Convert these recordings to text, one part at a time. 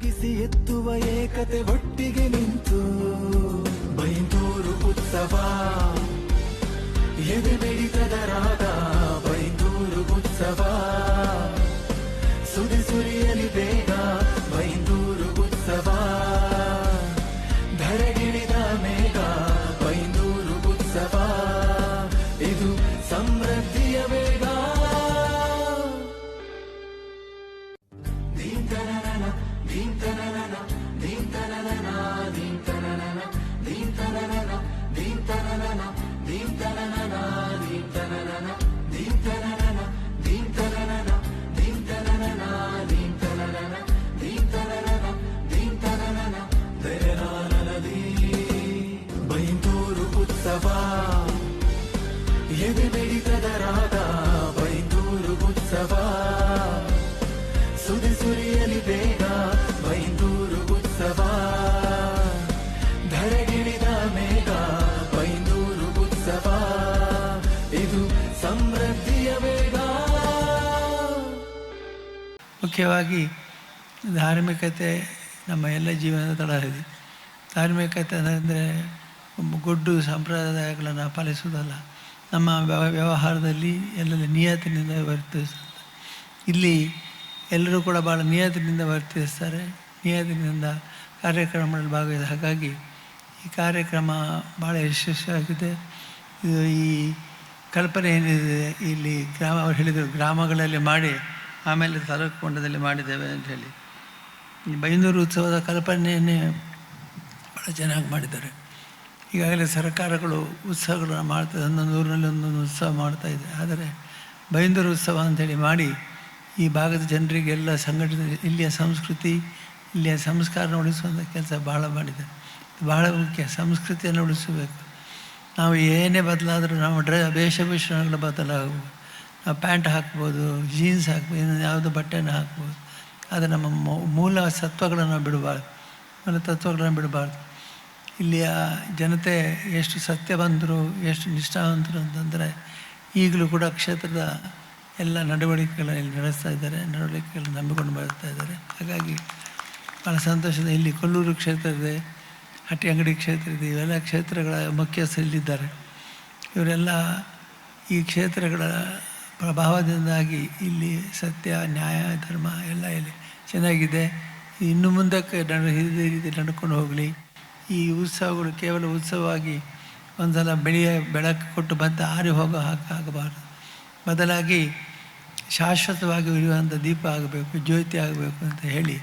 ಮುಗಿಸಿ ಎತ್ತುವ ಏಕತೆ ಒಟ್ಟಿಗೆ ನಿಂತು. ಬೈಂದೂರು ಉತ್ಸವ. ಎದೆ ಬೆಡಿತದ ರಾಗ ಬೈಂದೂರು ಉತ್ಸವ. ಉತ್ಸವ. ಎದೆ ಬೆಡಿತದ ರಾಗ ಬೈಂದೂರು ಉತ್ಸವ. ಸುದಿ ಸುರಿಯಲಿ ಬೇಗ ಬೈಂದೂರು ಉತ್ಸವ. ಧರೆಗಿಳಿದ ಮೇಘ ಬೈಂದೂರು ಉತ್ಸವ. ಇದು ಸಮೃದ್ಧಿಯ ವೇಗ ಮುಖ್ಯವಾಗಿ ಧಾರ್ಮಿಕತೆ ನಮ್ಮ ಎಲ್ಲ ಜೀವನದ ತಳಹದಿ ಧಾರ್ಮಿಕತೆ ಅಂದರೆ ಗೊಡ್ಡು ಸಂಪ್ರದಾಯಗಳನ್ನು ಪಾಲಿಸುವುದಲ್ಲ. ನಮ್ಮ ವ್ಯವ- ವ್ಯವಹಾರದಲ್ಲಿ ಎಲ್ಲೆಲ್ಲ ನಿಯತ್ತಿನಿಂದ ವರ್ತಿಸುತ್ತೆ. ಇಲ್ಲಿ ಎಲ್ಲರೂ ಕೂಡ ಭಾಳ ನಿಯತ್ತಿನಿಂದ ವರ್ತಿಸ್ತಾರೆ. ನಿಯತ್ತಿನಿಂದ ಕಾರ್ಯಕ್ರಮಗಳಲ್ಲಿ ಭಾಗವಹಿಸ ಹಾಗಾಗಿ ಈ ಕಾರ್ಯಕ್ರಮ ಭಾಳ ಯಶಸ್ವಿಯಾಗಿದೆ. ಇದು ಈ ಕಲ್ಪನೆ ಏನಿದೆ, ಇಲ್ಲಿ ಗ್ರಾಮ, ಅವ್ರು ಹೇಳಿದರು ಗ್ರಾಮಗಳಲ್ಲಿ ಮಾಡಿ, ಆಮೇಲೆ ತಾಲೂಕು ಮಾಡಿದ್ದೇವೆ ಅಂತ ಹೇಳಿ. ಈ ಬೈಂದೂರು ಉತ್ಸವದ ಕಲ್ಪನೆಯನ್ನೇ ಭಾಳ ಚೆನ್ನಾಗಿ ಮಾಡಿದ್ದಾರೆ. ಈಗಾಗಲೇ ಸರ್ಕಾರಗಳು ಉತ್ಸವಗಳನ್ನು ಮಾಡ್ತಾ ಒಂದೊಂದು ಊರಿನಲ್ಲಿ ಒಂದೊಂದು ಉತ್ಸವ ಮಾಡ್ತಾ ಇದೆ. ಆದರೆ ಬೈಂದೂರು ಉತ್ಸವ ಅಂಥೇಳಿ ಮಾಡಿ ಈ ಭಾಗದ ಜನರಿಗೆಲ್ಲ ಸಂಘಟನೆ, ಇಲ್ಲಿಯ ಸಂಸ್ಕೃತಿ, ಇಲ್ಲಿಯ ಸಂಸ್ಕಾರನ ಉಳಿಸುವಂಥ ಕೆಲಸ ಭಾಳ ಮಾಡಿದೆ. ಬಹಳ ಮುಖ್ಯ, ಸಂಸ್ಕೃತಿಯನ್ನು ಉಳಿಸಬೇಕು. ನಾವು ಏನೇ ಬದಲಾದರೂ ನಾವು ಡ್ರೆ, ವೇಷಭೂಷಣಗಳು ಬದಲಾಗವು ನಾವು ಪ್ಯಾಂಟ್ ಹಾಕ್ಬೋದು, ಜೀನ್ಸ್ ಹಾಕ್ಬೋದು ಯಾವುದೋ ಬಟ್ಟೆನ ಹಾಕ್ಬೋದು. ಆದರೆ ನಮ್ಮ ಮೂಲ ಸತ್ವಗಳನ್ನು ಬಿಡಬಾರ್ದು. ಮೂಲ ತತ್ವಗಳನ್ನು ಬಿಡಬಾರ್ದು. ಇಲ್ಲಿಯ ಜನತೆ ಎಷ್ಟು ಸತ್ಯವಂತರು, ಎಷ್ಟು ನಿಷ್ಠಾವಂತರು ಅಂತಂದರೆ ಈಗಲೂ ಕೂಡ ಕ್ಷೇತ್ರದ ಎಲ್ಲ ನಡವಳಿಕೆಗಳನ್ನು ಇಲ್ಲಿ ನಡೆಸ್ತಾ ಇದ್ದಾರೆ ನಡವಳಿಕೆಗಳನ್ನು ನಂಬಿಕೊಂಡು ಬರ್ತಾ ಇದ್ದಾರೆ. ಹಾಗಾಗಿ ಭಾಳ ಸಂತೋಷದ ಇಲ್ಲಿ ಕೊಲ್ಲೂರು ಕ್ಷೇತ್ರ ಇದೆ ಹಟ್ಟಿ ಅಂಗಡಿ ಕ್ಷೇತ್ರ ಇದೆ ಇವೆಲ್ಲ ಕ್ಷೇತ್ರಗಳ ಮುಖ್ಯಸ್ಥರು ಇಲ್ಲಿದ್ದಾರೆ ಇವರೆಲ್ಲ ಈ ಕ್ಷೇತ್ರಗಳ ಪ್ರಭಾವದಿಂದಾಗಿ ಇಲ್ಲಿ ಸತ್ಯ, ನ್ಯಾಯ, ಧರ್ಮ ಎಲ್ಲ ಇಲ್ಲಿ ಚೆನ್ನಾಗಿದೆ. ಇನ್ನು ಮುಂದಕ್ಕೆ ನಡೆ ರೀತಿ ನಡ್ಕೊಂಡು ಹೋಗಲಿ. ಈ ಉತ್ಸವಗಳು ಕೇವಲ ಉತ್ಸವವಾಗಿ ಒಂದು ಸಲ ಬೆಳೆಯ ಬೆಳಕು ಕೊಟ್ಟು ಬಂದು ಆರಿ ಹೋಗೋ ಆಗಬಾರ್ದು. ಬದಲಾಗಿ ಶಾಶ್ವತವಾಗಿ ಇರುವಂಥ ದೀಪ ಆಗಬೇಕು, ಜ್ಯೋತಿ ಆಗಬೇಕು ಅಂತ ಹೇಳಿ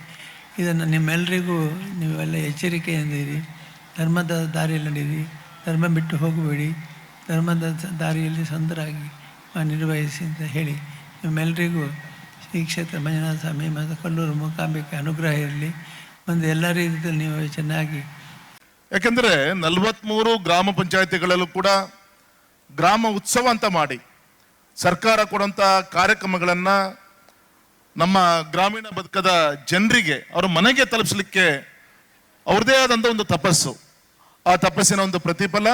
ಇದನ್ನು ನಿಮ್ಮೆಲ್ಲರಿಗೂ ನೀವೆಲ್ಲ ಎಚ್ಚರಿಕೆಯಿಂದಿರಿ. ಧರ್ಮದ ದಾರಿಯಲ್ಲಿ ನಡೀರಿ. ಧರ್ಮ ಬಿಟ್ಟು ಹೋಗಬೇಡಿ. ಧರ್ಮದ ದಾರಿಯಲ್ಲಿ ಸಂತರಾಗಿ ನಿರ್ವಹಿಸಿ ಅಂತ ಹೇಳಿ ನಿಮ್ಮೆಲ್ಲರಿಗೂ ಶ್ರೀ ಕ್ಷೇತ್ರ ಮಂಜುನಾಥ ಸ್ವಾಮಿ ಮತ್ತು ಕಲ್ಲೂರು ಮೂಕಾಂಬಿಕೆ ಅನುಗ್ರಹ ಇರಲಿ. ಒಂದು ಎಲ್ಲ ರೀತಿಯಲ್ಲಿ ನೀವು ಚೆನ್ನಾಗಿ ಯಾಕೆಂದ್ರೆ ನಲವತ್ತ್ಮೂರು ಗ್ರಾಮ ಪಂಚಾಯತಿಗಳಲ್ಲೂ ಕೂಡ ಗ್ರಾಮ ಉತ್ಸವ ಅಂತ ಮಾಡಿ ಸರ್ಕಾರ ಕೊಡುವಂತ ಕಾರ್ಯಕ್ರಮಗಳನ್ನು ನಮ್ಮ ಗ್ರಾಮೀಣ ಬದುಕದ ಜನರಿಗೆ ಅವರ ಮನೆಗೆ ತಲುಪಿಸ್ಲಿಕ್ಕೆ ಅವ್ರದೇ ಆದಂಥ ಒಂದು ತಪಸ್ಸು. ಆ ತಪಸ್ಸಿನ ಒಂದು ಪ್ರತಿಫಲ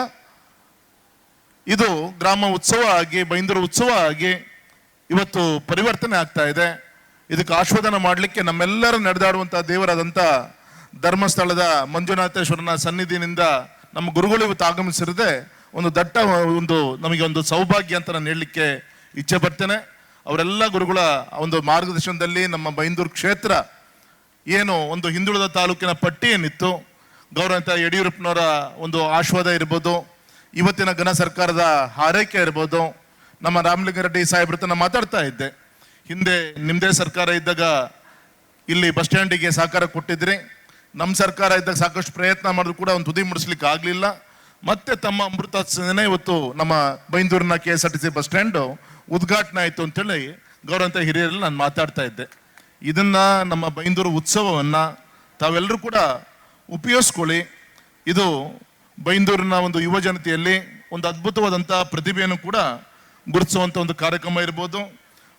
ಇದು ಗ್ರಾಮ ಉತ್ಸವ ಆಗಿ ಬೈಂದೂರು ಉತ್ಸವ ಆಗಿ ಇವತ್ತು ಪರಿವರ್ತನೆ ಆಗ್ತಾ ಇದೆ. ಇದಕ್ಕೆ ಆಶ್ವಾದನ ಮಾಡಲಿಕ್ಕೆ ನಮ್ಮೆಲ್ಲರೂ ನಡೆದಾಡುವಂಥ ದೇವರಾದಂಥ ಧರ್ಮಸ್ಥಳದ ಮಂಜುನಾಥೇಶ್ವರನ ಸನ್ನಿಧಿನಿಂದ ನಮ್ಮ ಗುರುಗಳು ಇವತ್ತು ಆಗಮಿಸಿರದೆ ಒಂದು ದಟ್ಟ ಒಂದು ನಮಗೆ ಒಂದು ಸೌಭಾಗ್ಯ ಅಂತ ನಾನು ಹೇಳಲಿಕ್ಕೆ ಇಚ್ಛೆ ಪಡ್ತೇನೆ. ಅವರೆಲ್ಲ ಗುರುಗಳ ಒಂದು ಮಾರ್ಗದರ್ಶನದಲ್ಲಿ ನಮ್ಮ ಬೈಂದೂರು ಕ್ಷೇತ್ರ ಏನು ಒಂದು ಹಿಂದುಳಿದ ತಾಲೂಕಿನ ಪಟ್ಟಿ ಏನಿತ್ತು ಗೌರವಂತ ಯಡಿಯೂರಪ್ಪನವರ ಒಂದು ಆಶ್ವಾದ ಇರ್ಬೋದು. ಇವತ್ತಿನ ಘನ ಸರ್ಕಾರದ ಹಾರೈಕೆ ಇರ್ಬೋದು. ನಮ್ಮ ರಾಮಲಿಂಗಾರೆಡ್ಡಿ ಸಾಹೇಬ್ರ ನಾನು ಮಾತಾಡ್ತಾ ಇದ್ದೆ. ಹಿಂದೆ ನಿಮ್ಮದೇ ಸರ್ಕಾರ ಇದ್ದಾಗ ಇಲ್ಲಿ ಬಸ್ ಸ್ಟ್ಯಾಂಡಿಗೆ ಸಹಕಾರ ಕೊಟ್ಟಿದ್ರಿ. ನಮ್ಮ ಸರ್ಕಾರ ಇದ್ದಾಗ ಸಾಕಷ್ಟು ಪ್ರಯತ್ನ ಮಾಡಿದ್ರು ಕೂಡ ಒಂದು ತುದಿ ಮುಡಿಸ್ಲಿಕ್ಕೆ ಆಗಲಿಲ್ಲ. ಮತ್ತೆ ತಮ್ಮ ಅಮೃತ ಇವತ್ತು ನಮ್ಮ ಬೈಂದೂರಿನ K S R T C bus stand ಉದ್ಘಾಟನೆ ಆಯಿತು ಅಂತೇಳಿ ಗೌರವಂತ ಹಿರಿಯರಲ್ಲಿ ನಾನು ಮಾತಾಡ್ತಾ ಇದ್ದೆ. ಇದನ್ನು ನಮ್ಮ ಬೈಂದೂರು ಉತ್ಸವವನ್ನು ತಾವೆಲ್ಲರೂ ಕೂಡ ಉಪಯೋಗಿಸ್ಕೊಳ್ಳಿ. ಇದು ಬೈಂದೂರಿನ ಒಂದು ಯುವ ಜನತೆಯಲ್ಲಿ ಒಂದು ಅದ್ಭುತವಾದಂಥ ಪ್ರತಿಭೆಯನ್ನು ಕೂಡ ಗುರುತಿಸುವಂಥ ಒಂದು ಕಾರ್ಯಕ್ರಮ ಇರ್ಬೋದು.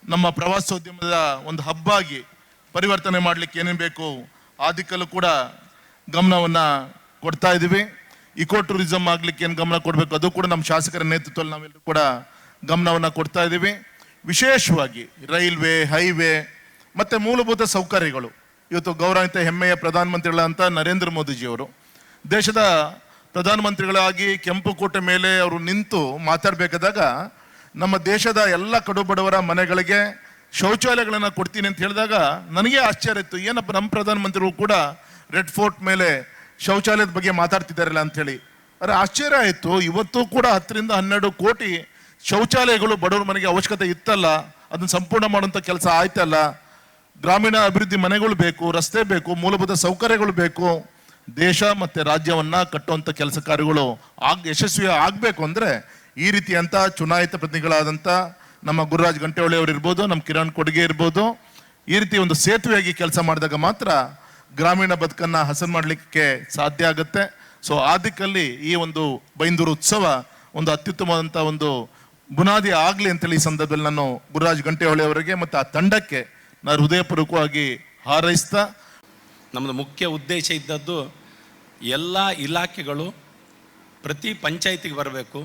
ನಮ್ಮ ಪ್ರವಾಸೋದ್ಯಮದ ಒಂದು ಹಬ್ಬ ಆಗಿ ಪರಿವರ್ತನೆ ಮಾಡಲಿಕ್ಕೆ ಏನೇನು ಬೇಕು ಆ ದಿಕ್ಕಲ್ಲೂ ಕೂಡ ಗಮನವನ್ನು ಕೊಡ್ತಾ ಇದ್ದೀವಿ. ಇಕೋ ಟೂರಿಸಮ್ ಆಗಲಿಕ್ಕೆ ಏನು ಗಮನ ಕೊಡಬೇಕು? ಅದು ಕೂಡ ನಮ್ಮ ಶಾಸಕರ ನೇತೃತ್ವದಲ್ಲಿ ನಾವೆಲ್ಲರೂ ಕೂಡ ಗಮನವನ್ನು ಕೊಡ್ತಾ ಇದ್ದೀವಿ. ವಿಶೇಷವಾಗಿ ರೈಲ್ವೆ, ಹೈವೇ, ಮತ್ತು ಮೂಲಭೂತ ಸೌಕರ್ಯಗಳು. ಇವತ್ತು ಗೌರವಾನ್ವಿತ ಹೆಮ್ಮೆಯ ಪ್ರಧಾನಮಂತ್ರಿಗಳಂತ ನರೇಂದ್ರ ಮೋದಿಜಿಯವರು ದೇಶದ ಪ್ರಧಾನಮಂತ್ರಿಗಳಾಗಿ ಕೆಂಪುಕೋಟೆ ಮೇಲೆ ಅವರು ನಿಂತು ಮಾತಾಡಬೇಕಾದಾಗ ನಮ್ಮ ದೇಶದ ಎಲ್ಲ ಕಡು ಬಡವರ ಮನೆಗಳಿಗೆ ಶೌಚಾಲಯಗಳನ್ನು ಕೊಡ್ತೀನಿ ಅಂತ ಹೇಳಿದಾಗ ನನಗೆ ಆಶ್ಚರ್ಯ ಇತ್ತು. ಏನಪ್ಪ, ನಮ್ಮ ಪ್ರಧಾನಮಂತ್ರಿಗಳು ಕೂಡ ರೆಡ್ ಫೋರ್ಟ್ ಮೇಲೆ ಶೌಚಾಲಯದ ಬಗ್ಗೆ ಮಾತಾಡ್ತಿದ್ದಾರಲ್ಲ ಅಂಥೇಳಿ. ಅರೆ, ಆಶ್ಚರ್ಯ ಆಯಿತು. ಇವತ್ತು ಕೂಡ ಹತ್ತರಿಂದ ಹನ್ನೆರಡು ಕೋಟಿ ಶೌಚಾಲಯಗಳು ಬಡವರ ಮನೆಗೆ ಅವಶ್ಯಕತೆ ಇತ್ತಲ್ಲ, ಅದನ್ನು ಸಂಪೂರ್ಣ ಮಾಡುವಂಥ ಕೆಲಸ ಆಯ್ತಲ್ಲ. ಗ್ರಾಮೀಣ ಅಭಿವೃದ್ಧಿ ಮನೆಗಳು ಬೇಕು, ರಸ್ತೆ ಬೇಕು, ಮೂಲಭೂತ ಸೌಕರ್ಯಗಳು ಬೇಕು, ದೇಶ ಮತ್ತೆ ರಾಜ್ಯವನ್ನ ಕಟ್ಟುವಂಥ ಕೆಲಸ ಕಾರ್ಯಗಳು ಆಗ ಯಶಸ್ವಿ ಆಗಬೇಕು ಅಂದರೆ ಈ ರೀತಿಯಂಥ ಚುನಾಯಿತ ಪ್ರತಿನಿಧಿಗಳಾದಂತ ನಮ್ಮ ಗುರುರಾಜ್ ಗಂಟೆಹೊಳಿ ಅವರು ಇರ್ಬೋದು, ನಮ್ಮ ಕಿರಣ್ ಕೊಡುಗೆ ಇರ್ಬೋದು, ಈ ರೀತಿ ಒಂದು ಸೇತುವೆಯಾಗಿ ಕೆಲಸ ಮಾಡಿದಾಗ ಮಾತ್ರ ಗ್ರಾಮೀಣ ಬದುಕನ್ನು ಹಸನ್ ಮಾಡಲಿಕ್ಕೆ ಸಾಧ್ಯ ಆಗುತ್ತೆ. ಸೊ ಆ ಈ ಒಂದು ಬೈಂದೂರು ಉತ್ಸವ ಒಂದು ಅತ್ಯುತ್ತಮವಾದಂಥ ಒಂದು ಬುನಾದಿ ಆಗಲಿ ಅಂತೇಳಿ ಈ ಸಂದರ್ಭದಲ್ಲಿ ನಾನು ಗುರುರಾಜ್ ಗಂಟೆಹೊಳಿ ಅವರಿಗೆ ಮತ್ತು ಆ ತಂಡಕ್ಕೆ ನಾನು ಹೃದಯಪೂರ್ವಕವಾಗಿ ಹಾರೈಸ್ತಾ ನಮ್ಮದು ಮುಖ್ಯ ಉದ್ದೇಶ ಇದ್ದದ್ದು ಎಲ್ಲ ಇಲಾಖೆಗಳು ಪ್ರತಿ ಪಂಚಾಯಿತಿಗೆ ಬರಬೇಕು.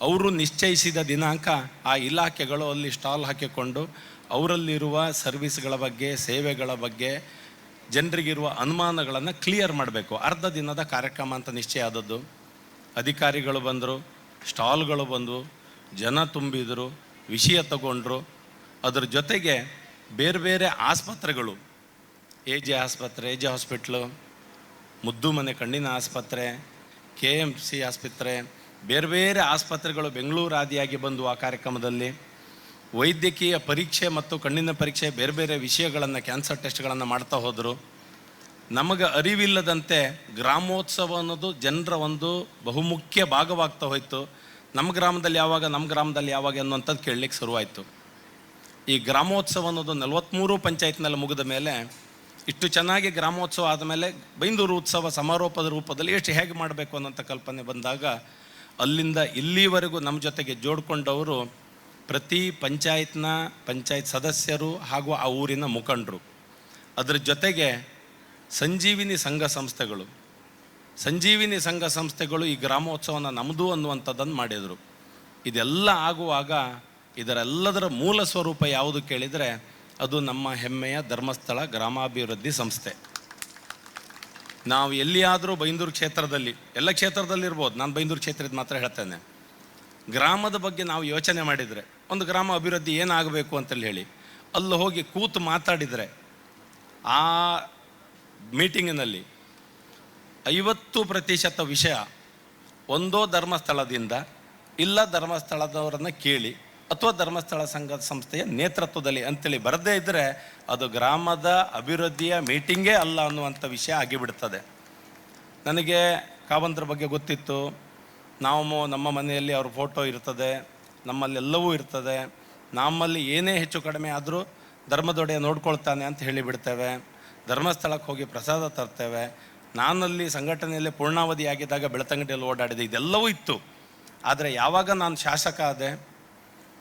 ಅವರು ನಿಶ್ಚಯಿಸಿದ ದಿನಾಂಕ ಆ ಇಲಾಖೆಗಳು ಅಲ್ಲಿ ಸ್ಟಾಲ್ ಹಾಕಿಕೊಂಡು ಅವರಲ್ಲಿರುವ ಸರ್ವಿಸ್ಗಳ ಬಗ್ಗೆ, ಸೇವೆಗಳ ಬಗ್ಗೆ ಜನರಿಗಿರುವ ಅನುಮಾನಗಳನ್ನು ಕ್ಲಿಯರ್ ಮಾಡಬೇಕು. ಅರ್ಧ ದಿನದ ಕಾರ್ಯಕ್ರಮ ಅಂತ ನಿಶ್ಚಯ ಆದದ್ದು. ಅಧಿಕಾರಿಗಳು ಬಂದರು, ಸ್ಟಾಲ್ಗಳು ಬಂದವು, ಜನ ತುಂಬಿದರು, ವಿಷಯ ತಗೊಂಡ್ರು. ಅದರ ಜೊತೆಗೆ ಬೇರೆ ಬೇರೆ ಆಸ್ಪತ್ರೆಗಳು ಎ ಜೆ ಆಸ್ಪತ್ರೆ A J hospital, Muddu Mane ಕಣ್ಣಿನ ಆಸ್ಪತ್ರೆ, ಕೆ ಎಂ ಸಿ ಆಸ್ಪತ್ರೆ ಬೇರೆ ಬೇರೆ ಆಸ್ಪತ್ರೆಗಳು ಬೆಂಗಳೂರು ಆದಿಯಾಗಿ ಬಂದು ಆ ಕಾರ್ಯಕ್ರಮದಲ್ಲಿ ವೈದ್ಯಕೀಯ ಪರೀಕ್ಷೆ ಮತ್ತು ಕಣ್ಣಿನ ಪರೀಕ್ಷೆ ಬೇರೆ ಬೇರೆ ವಿಷಯಗಳನ್ನು, ಕ್ಯಾನ್ಸರ್ ಟೆಸ್ಟ್ಗಳನ್ನು ಮಾಡ್ತಾ ಹೋದರು. ನಮಗೆ ಅರಿವಿಲ್ಲದಂತೆ ಗ್ರಾಮೋತ್ಸವ ಅನ್ನೋದು ಜನರ ಒಂದು ಬಹುಮುಖ್ಯ ಭಾಗವಾಗ್ತಾ ಹೋಯಿತು. ನಮ್ಮ ಗ್ರಾಮದಲ್ಲಿ ಯಾವಾಗ, ನಮ್ಮ ಗ್ರಾಮದಲ್ಲಿ ಯಾವಾಗ ಅನ್ನುವಂಥದ್ದು ಕೇಳಲಿಕ್ಕೆ ಶುರುವಾಯಿತು. ಈ ಗ್ರಾಮೋತ್ಸವ ಅನ್ನೋದು ನಲವತ್ತ್ಮೂರು ಪಂಚಾಯತ್ನಲ್ಲಿ ಮುಗಿದ ಮೇಲೆ ಇಷ್ಟು ಚೆನ್ನಾಗಿ ಗ್ರಾಮೋತ್ಸವ ಆದಮೇಲೆ ಬೈಂದೂರು ಉತ್ಸವ ಸಮಾರೋಪದ ರೂಪದಲ್ಲಿ ಎಷ್ಟು ಹೇಗೆ ಮಾಡಬೇಕು ಅನ್ನೋಂಥ ಕಲ್ಪನೆ ಬಂದಾಗ ಅಲ್ಲಿಂದ ಇಲ್ಲಿವರೆಗೂ ನಮ್ಮ ಜೊತೆಗೆ ಜೋಡ್ಕೊಂಡವರು ಪ್ರತಿ ಪಂಚಾಯತ್ನ ಪಂಚಾಯತ್ ಸದಸ್ಯರು ಹಾಗೂ ಆ ಊರಿನ ಮುಖಂಡರು. ಅದರ ಜೊತೆಗೆ ಸಂಜೀವಿನಿ ಸಂಘ ಸಂಸ್ಥೆಗಳು. ಸಂಜೀವಿನಿ ಸಂಘ ಸಂಸ್ಥೆಗಳು ಈ ಗ್ರಾಮೋತ್ಸವನ ನಮ್ಮದು ಅನ್ನುವಂಥದ್ದನ್ನು ಮಾಡಿದರು. ಇದೆಲ್ಲ ಆಗುವಾಗ ಇದರೆಲ್ಲದರ ಮೂಲ ಸ್ವರೂಪ ಯಾವುದು ಕೇಳಿದರೆ ಅದು ನಮ್ಮ ಹೆಮ್ಮೆಯ ಧರ್ಮಸ್ಥಳ ಗ್ರಾಮಾಭಿವೃದ್ಧಿ ಸಂಸ್ಥೆ. ನಾವು ಎಲ್ಲಿಯಾದರೂ ಬೈಂದೂರು ಕ್ಷೇತ್ರದಲ್ಲಿ, ಎಲ್ಲ ಕ್ಷೇತ್ರದಲ್ಲಿ ಇರ್ಬೋದು, ನಾನು ಬೈಂದೂರು ಕ್ಷೇತ್ರದ ಮಾತ್ರ ಹೇಳ್ತೇನೆ. ಗ್ರಾಮದ ಬಗ್ಗೆ ನಾವು ಯೋಚನೆ ಮಾಡಿದರೆ, ಒಂದು ಗ್ರಾಮ ಅಭಿವೃದ್ಧಿ ಏನಾಗಬೇಕು ಅಂತೇಳಿ ಹೇಳಿ, ಅಲ್ಲಿ ಹೋಗಿ ಕೂತು ಮಾತಾಡಿದರೆ, ಆ ಮೀಟಿಂಗಿನಲ್ಲಿ ಐವತ್ತು ಪ್ರತಿಶತ ವಿಷಯ ಒಂದೋ ಧರ್ಮಸ್ಥಳದಿಂದ, ಇಲ್ಲ ಧರ್ಮಸ್ಥಳದವರನ್ನು ಕೇಳಿ ಅಥವಾ ಧರ್ಮಸ್ಥಳ ಸಂಘದ ಸಂಸ್ಥೆಯ ನೇತೃತ್ವದಲ್ಲಿ ಅಂತೇಳಿ ಬರದೇ ಇದ್ದರೆ ಅದು ಗ್ರಾಮದ ಅಭಿವೃದ್ಧಿಯ ಮೀಟಿಂಗೇ ಅಲ್ಲ ಅನ್ನುವಂಥ ವಿಷಯ ಆಗಿಬಿಡ್ತದೆ. ನನಗೆ ಕಾವಂತರ ಬಗ್ಗೆ ಗೊತ್ತಿತ್ತು. ನಾವು ನಮ್ಮ ಮನೆಯಲ್ಲಿ ಅವ್ರ ಫೋಟೋ ಇರ್ತದೆ, ನಮ್ಮಲ್ಲೆಲ್ಲವೂ ಇರ್ತದೆ. ನಮ್ಮಲ್ಲಿ ಏನೇ ಹೆಚ್ಚು ಕಡಿಮೆ ಆದರೂ ಧರ್ಮದೊಡೆಯ ನೋಡ್ಕೊಳ್ತಾನೆ ಅಂತ ಹೇಳಿಬಿಡ್ತೇವೆ. ಧರ್ಮಸ್ಥಳಕ್ಕೆ ಹೋಗಿ ಪ್ರಸಾದ ತರ್ತೇವೆ. ನಾನಲ್ಲಿ ಸಂಘಟನೆಯಲ್ಲಿ ಪೂರ್ಣಾವಧಿ ಆಗಿದ್ದಾಗ ಬೆಳತಂಗಡಿಯಲ್ಲಿ ಓಡಾಡಿದೆ. ಇದೆಲ್ಲವೂ ಇತ್ತು. ಆದರೆ ಯಾವಾಗ ನಾನು ಶಾಸಕ ಆದೆ?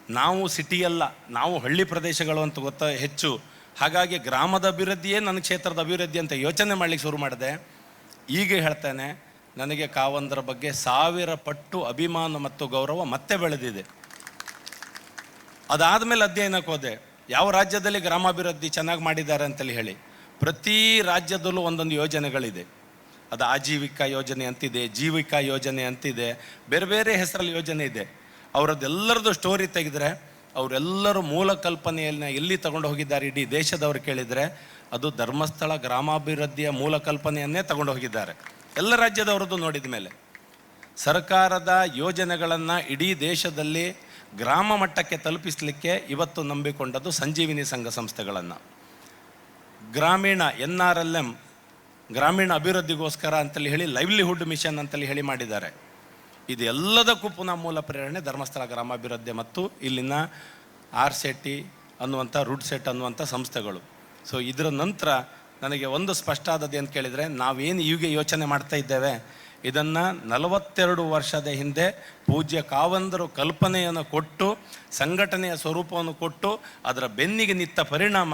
ನಾವು ಸಿಟಿಯಲ್ಲ, ನಾವು ಹಳ್ಳಿ ಪ್ರದೇಶಗಳು ಅಂತ ಗೊತ್ತ ಹೆಚ್ಚು. ಹಾಗಾಗಿ ಗ್ರಾಮದ ಅಭಿವೃದ್ಧಿಯೇ ನನ್ನ ಕ್ಷೇತ್ರದ ಅಭಿವೃದ್ಧಿ ಅಂತ ಯೋಚನೆ ಮಾಡಲಿಕ್ಕೆ ಶುರು ಮಾಡಿದೆ. ಈಗ ಹೇಳ್ತೇನೆ, ನನಗೆ ಕಾವಂದರ ಬಗ್ಗೆ ಸಾವಿರ ಪಟ್ಟು ಅಭಿಮಾನ ಮತ್ತು ಗೌರವ ಮತ್ತೆ ಬೆಳೆದಿದೆ. ಅದಾದಮೇಲೆ ಅಧ್ಯಯನಕ್ಕೆ ಹೋದೆ. ಯಾವ ರಾಜ್ಯದಲ್ಲಿ ಗ್ರಾಮಾಭಿವೃದ್ಧಿ ಚೆನ್ನಾಗಿ ಮಾಡಿದ್ದಾರೆ ಅಂತೇಳಿ ಹೇಳಿ. ಪ್ರತಿ ರಾಜ್ಯದಲ್ಲೂ ಒಂದೊಂದು ಯೋಜನೆಗಳಿದೆ. ಅದು ಆಜೀವಿಕಾ ಯೋಜನೆ ಅಂತಿದೆ, ಜೀವಿಕಾ ಯೋಜನೆ ಅಂತಿದೆ, ಬೇರೆ ಬೇರೆ ಹೆಸರಲ್ಲಿ ಯೋಜನೆ ಇದೆ. ಅವರದ್ದೆಲ್ಲರದ್ದು ಸ್ಟೋರಿ ತೆಗೆದ್ರೆ, ಅವರೆಲ್ಲರೂ ಮೂಲ ಕಲ್ಪನೆಯನ್ನ ಎಲ್ಲಿ ತಗೊಂಡು ಹೋಗಿದ್ದಾರೆ ಇಡೀ ದೇಶದವರು ಕೇಳಿದರೆ, ಅದು ಧರ್ಮಸ್ಥಳ ಗ್ರಾಮಾಭಿವೃದ್ಧಿಯ ಮೂಲ ಕಲ್ಪನೆಯನ್ನೇ ತಗೊಂಡು ಹೋಗಿದ್ದಾರೆ. ಎಲ್ಲ ರಾಜ್ಯದವರದ್ದು ನೋಡಿದ ಮೇಲೆ. ಸರ್ಕಾರದ ಯೋಜನೆಗಳನ್ನು ಇಡೀ ದೇಶದಲ್ಲಿ ಗ್ರಾಮ ಮಟ್ಟಕ್ಕೆ ತಲುಪಿಸಲಿಕ್ಕೆ ಇವತ್ತು ನಂಬಿಕೊಂಡದ್ದು ಸಂಜೀವಿನಿ ಸಂಘ ಸಂಸ್ಥೆಗಳನ್ನು. ಗ್ರಾಮೀಣ ಎನ್ ಆರ್ ಎಲ್ ಎಂ ಗ್ರಾಮೀಣ ಅಭಿವೃದ್ಧಿಗೋಸ್ಕರ ಅಂತೇಳಿ ಹೇಳಿ ಲೈವ್ಲಿಹುಡ್ ಮಿಷನ್ ಅಂತೇಳಿ ಹೇಳಿ ಮಾಡಿದ್ದಾರೆ. ಇದೆಲ್ಲದಕ್ಕೂ ಪುನಃ ಮೂಲ ಪ್ರೇರಣೆ ಧರ್ಮಸ್ಥಳ ಗ್ರಾಮಾಭಿವೃದ್ಧಿ ಮತ್ತು ಇಲ್ಲಿನ ಆರ್ ಸೆಟ್ಟಿ ಅನ್ನುವಂಥ, ರುಡ್ ಸೆಟ್ ಅನ್ನುವಂಥ ಸಂಸ್ಥೆಗಳು. ಸೊ ಇದರ ನಂತರ ನನಗೆ ಒಂದು ಸ್ಪಷ್ಟ ಆದದ್ದು ಏನು ಕೇಳಿದರೆ, ನಾವೇನು ಈಗ ಯೋಚನೆ ಮಾಡ್ತಾ ಇದ್ದೇವೆ, ಇದನ್ನು ನಲವತ್ತೆರಡು ವರ್ಷದ ಹಿಂದೆ ಪೂಜ್ಯ ಕಾವಂದರು ಕಲ್ಪನೆಯನ್ನು ಕೊಟ್ಟು, ಸಂಘಟನೆಯ ಸ್ವರೂಪವನ್ನು ಕೊಟ್ಟು, ಅದರ ಬೆನ್ನಿಗೆ ನಿಂತ ಪರಿಣಾಮ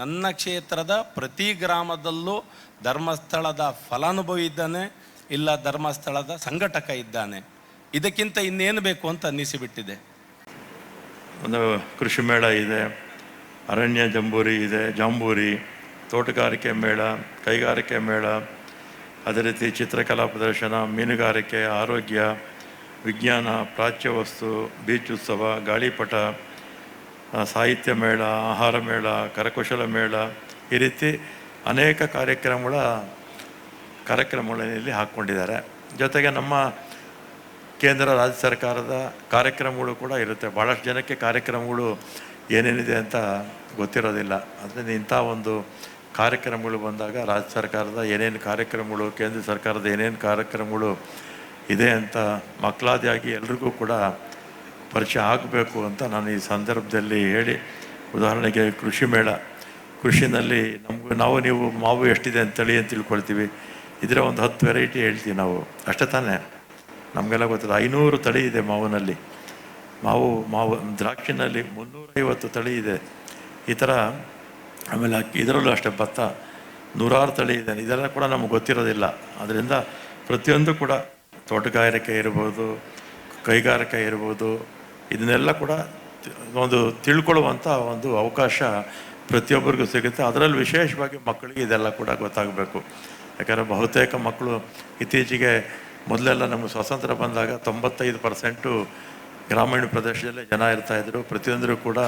ನನ್ನ ಕ್ಷೇತ್ರದ ಪ್ರತಿ ಗ್ರಾಮದಲ್ಲೂ ಧರ್ಮಸ್ಥಳದ ಫಲಾನುಭವಿ ಇದ್ದಾನೆ ಇಲ್ಲ ಧರ್ಮಸ್ಥಳದ ಸಂಘಟಕ ಇದ್ದಾನೆ. ಇದಕ್ಕಿಂತ ಇನ್ನೇನು ಬೇಕು ಅಂತ ಅನ್ನಿಸಿಬಿಟ್ಟಿದೆ. ಒಂದು ಕೃಷಿ ಮೇಳ ಇದೆ, ಅರಣ್ಯ ಜಂಬೂರಿ ಇದೆ, ಜಾಂಬೂರಿ, ತೋಟಗಾರಿಕೆ ಮೇಳ, ಕೈಗಾರಿಕೆ ಮೇಳ, ಅದೇ ರೀತಿ ಚಿತ್ರಕಲಾ ಪ್ರದರ್ಶನ, ಮೀನುಗಾರಿಕೆ, ಆರೋಗ್ಯ, ವಿಜ್ಞಾನ, ಪ್ರಾಚ್ಯ ವಸ್ತು, ಬೀಚ್ ಉತ್ಸವ, ಗಾಳಿಪಟ ಸಾಹಿತ್ಯ ಮೇಳ, ಆಹಾರ ಮೇಳ, ಕರಕುಶಲ ಮೇಳ, ಈ ರೀತಿ ಅನೇಕ ಕಾರ್ಯಕ್ರಮಗಳ ಕಾರ್ಯಕ್ರಮಗಳಲ್ಲಿ ಹಾಕ್ಕೊಂಡಿದ್ದಾರೆ. ಜೊತೆಗೆ ನಮ್ಮ ಕೇಂದ್ರ ರಾಜ್ಯ ಸರ್ಕಾರದ ಕಾರ್ಯಕ್ರಮಗಳು ಕೂಡ ಇರುತ್ತೆ. ಭಾಳಷ್ಟು ಜನಕ್ಕೆ ಕಾರ್ಯಕ್ರಮಗಳು ಏನೇನಿದೆ ಅಂತ ಗೊತ್ತಿರೋದಿಲ್ಲ. ಅದರಿಂದ ಇಂಥ ಒಂದು ಕಾರ್ಯಕ್ರಮಗಳು ಬಂದಾಗ ರಾಜ್ಯ ಸರ್ಕಾರದ ಏನೇನು ಕಾರ್ಯಕ್ರಮಗಳು, ಕೇಂದ್ರ ಸರ್ಕಾರದ ಏನೇನು ಕಾರ್ಯಕ್ರಮಗಳು ಇದೆ ಅಂತ ಮಕ್ಕಳಾದಿಯಾಗಿ ಎಲ್ರಿಗೂ ಕೂಡ ಪರಿಚಯ ಆಗಬೇಕು ಅಂತ ನಾನು ಈ ಸಂದರ್ಭದಲ್ಲಿ ಹೇಳಿ ಉದಾಹರಣೆಗೆ ಕೃಷಿ ಮೇಳ. ಕೃಷಿನಲ್ಲಿ ನಮಗೂ, ನಾವು, ನೀವು ಮಾವು ಎಷ್ಟಿದೆ ಅಂತ ತಳಿ ಅಂತ ತಿಳ್ಕೊಳ್ತೀವಿ. ಇದರ ಒಂದು ಹತ್ತು ವೆರೈಟಿ ಹೇಳ್ತೀವಿ ನಾವು. ಅಷ್ಟೇ ತಾನೇ. ನಮಗೆಲ್ಲ ಗೊತ್ತಿದೆ ಐನೂರು ತಳಿ ಇದೆ ಮಾವಿನಲ್ಲಿ. ಮಾವು ಮಾವು, ದ್ರಾಕ್ಷಿನಲ್ಲಿ ಮುನ್ನೂರೈವತ್ತು ತಳಿ ಇದೆ. ಈ ಥರ ಆಮೇಲೆ ಇದರಲ್ಲೂ ಅಷ್ಟೇ ಭತ್ತ. ನೂರಾರು ತಳಿ ಇದೆ. ಇದೆಲ್ಲ ಕೂಡ ನಮಗೆ ಗೊತ್ತಿರೋದಿಲ್ಲ. ಅದರಿಂದ ಪ್ರತಿಯೊಂದು ಕೂಡ ತೋಟಗಾರಿಕೆ ಇರ್ಬೋದು, ಕೈಗಾರಿಕೆ ಇರ್ಬೋದು, ಇದನ್ನೆಲ್ಲ ಕೂಡ ಒಂದು ತಿಳ್ಕೊಳ್ಳುವಂಥ ಒಂದು ಅವಕಾಶ ಪ್ರತಿಯೊಬ್ಬರಿಗೂ ಸಿಗುತ್ತೆ. ಅದರಲ್ಲಿ ವಿಶೇಷವಾಗಿ ಮಕ್ಕಳಿಗೆ ಇದೆಲ್ಲ ಕೂಡ ಗೊತ್ತಾಗಬೇಕು. ಯಾಕಂದರೆ ಬಹುತೇಕ ಮಕ್ಕಳು ಇತ್ತೀಚೆಗೆ ಮೊದಲೆಲ್ಲ ನಮಗೆ ಸ್ವಾತಂತ್ರ್ಯ ಬಂದಾಗ ತೊಂಬತ್ತೈದು ಪರ್ಸೆಂಟು ಗ್ರಾಮೀಣ ಪ್ರದೇಶದಲ್ಲೇ ಜನ ಇರ್ತಾಯಿದ್ರು ಪ್ರತಿಯೊಂದರೂ ಕೂಡ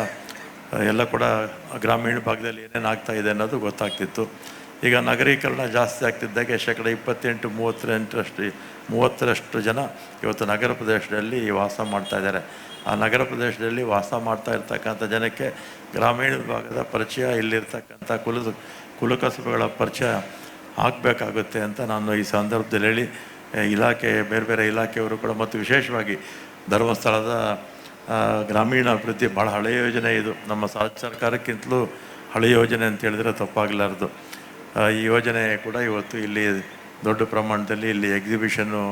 ಎಲ್ಲ ಕೂಡ ಗ್ರಾಮೀಣ ಭಾಗದಲ್ಲಿ ಏನೇನು ಆಗ್ತಾ ಇದೆ ಅನ್ನೋದು ಗೊತ್ತಾಗ್ತಿತ್ತು. ಈಗ ನಗರೀಕರಣ ಜಾಸ್ತಿ ಆಗ್ತಿದ್ದಾಗೆ ಶೇಕಡ ಇಪ್ಪತ್ತೆಂಟು, ಮೂವತ್ತೆಂಟರಷ್ಟು, ಮೂವತ್ತರಷ್ಟು ಜನ ಇವತ್ತು ನಗರ ಪ್ರದೇಶದಲ್ಲಿ ವಾಸ ಮಾಡ್ತಾ ಇದ್ದಾರೆ. ಆ ನಗರ ಪ್ರದೇಶದಲ್ಲಿ ವಾಸ ಮಾಡ್ತಾ ಇರ್ತಕ್ಕಂಥ ಜನಕ್ಕೆ ಗ್ರಾಮೀಣ ಭಾಗದ ಪರಿಚಯ, ಇಲ್ಲಿರ್ತಕ್ಕಂಥ ಕುಲ ಕುಲಕಸುಬುಗಳ ಪರಿಚಯ ಆಗಬೇಕಾಗುತ್ತೆ ಅಂತ ನಾನು ಈ ಸಂದರ್ಭದಲ್ಲಿ ಹೇಳಿ ಇಲಾಖೆ, ಬೇರೆ ಬೇರೆ ಇಲಾಖೆಯವರು ಕೂಡ ಮತ್ತು ವಿಶೇಷವಾಗಿ ಧರ್ಮಸ್ಥಳದ ಗ್ರಾಮೀಣ ಅಭಿವೃದ್ಧಿ ಭಾಳ ಹಳೆಯ ಯೋಜನೆ ಇದು. ನಮ್ಮ ಸರ್ಕಾರಕ್ಕಿಂತಲೂ ಹಳೆಯ ಯೋಜನೆ ಅಂತ ಹೇಳಿದರೆ ತಪ್ಪಾಗಲಾರ್ದು. ಈ ಯೋಜನೆ ಕೂಡ ಇವತ್ತು ಇಲ್ಲಿ ದೊಡ್ಡ ಪ್ರಮಾಣದಲ್ಲಿ ಇಲ್ಲಿ ಎಕ್ಸಿಬಿಷನ್ನು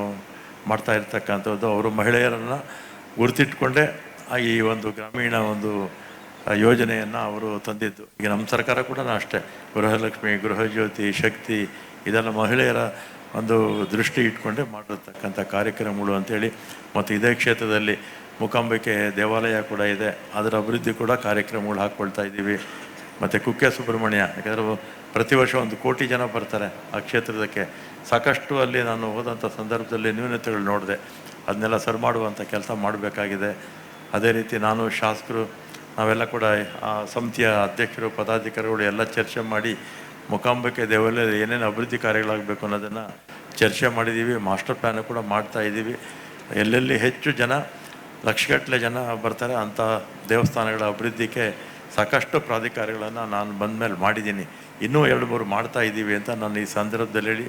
ಮಾಡ್ತಾ ಇರ್ತಕ್ಕಂಥದ್ದು. ಅವರು ಮಹಿಳೆಯರನ್ನು ಗುರುತಿಟ್ಕೊಂಡೇ ಈ ಒಂದು ಗ್ರಾಮೀಣ ಒಂದು ಯೋಜನೆಯನ್ನು ಅವರು ತಂದಿದ್ದು. ಈಗ ನಮ್ಮ ಸರ್ಕಾರ ಕೂಡ ಅಷ್ಟೇ. ಗೃಹಲಕ್ಷ್ಮಿ, ಗೃಹಜ್ಯೋತಿ, ಶಕ್ತಿ ಇದೆಲ್ಲ ಮಹಿಳೆಯರ ಒಂದು ದೃಷ್ಟಿ ಇಟ್ಕೊಂಡೇ ಮಾಡಿರ್ತಕ್ಕಂಥ ಕಾರ್ಯಕ್ರಮಗಳು ಅಂತೇಳಿ ಮತ್ತು ಇದೇ ಕ್ಷೇತ್ರದಲ್ಲಿ ಮೂಕಾಂಬಿಕೆ ದೇವಾಲಯ ಕೂಡ ಇದೆ. ಅದರ ಅಭಿವೃದ್ಧಿ ಕೂಡ ಕಾರ್ಯಕ್ರಮಗಳು ಹಾಕ್ಕೊಳ್ತಾ ಇದ್ದೀವಿ. ಮತ್ತು ಕುಕ್ಕೆ ಸುಬ್ರಹ್ಮಣ್ಯ, ಯಾಕಂದರೆ ಪ್ರತಿ ವರ್ಷ ಒಂದು ಕೋಟಿ ಜನ ಬರ್ತಾರೆ ಆ ಕ್ಷೇತ್ರದಕ್ಕೆ. ಸಾಕಷ್ಟು ಅಲ್ಲಿ ನಾನು ಹೋದಂಥ ಸಂದರ್ಭದಲ್ಲಿ ನ್ಯೂನತೆಗಳು ನೋಡಿದೆ. ಅದನ್ನೆಲ್ಲ ಸರಿ ಮಾಡುವಂಥ ಕೆಲಸ ಮಾಡಬೇಕಾಗಿದೆ. ಅದೇ ರೀತಿ ನಾನು ಶಾಸಕರು ನಾವೆಲ್ಲ ಕೂಡ ಆ ಸಮಿತಿಯ ಅಧ್ಯಕ್ಷರು, ಪದಾಧಿಕಾರಿಗಳು ಎಲ್ಲ ಚರ್ಚೆ ಮಾಡಿ ಮುಖಾಂಬಿಕೆ ದೇವಾಲಯದ ಏನೇನು ಅಭಿವೃದ್ಧಿ ಕಾರ್ಯಗಳಾಗಬೇಕು ಅನ್ನೋದನ್ನು ಚರ್ಚೆ ಮಾಡಿದ್ದೀವಿ, ಮಾಸ್ಟರ್ ಪ್ಲ್ಯಾನು ಕೂಡ ಮಾಡ್ತಾ ಇದ್ದೀವಿ. ಎಲ್ಲೆಲ್ಲಿ ಹೆಚ್ಚು ಜನ, ಲಕ್ಷಗಟ್ಟಲೆ ಜನ ಬರ್ತಾರೆ ಅಂಥ ದೇವಸ್ಥಾನಗಳ ಅಭಿವೃದ್ಧಿಗೆ ಸಾಕಷ್ಟು ಪ್ರಾಧಿಕಾರಗಳನ್ನು ನಾನು ಬಂದ ಮೇಲೆ ಮಾಡಿದ್ದೀನಿ. ಇನ್ನೂ ಎರಡು ಮೂರು ಮಾಡ್ತಾ ಇದ್ದೀವಿ ಅಂತ ನಾನು ಈ ಸಂದರ್ಭದಲ್ಲಿ ಹೇಳಿ.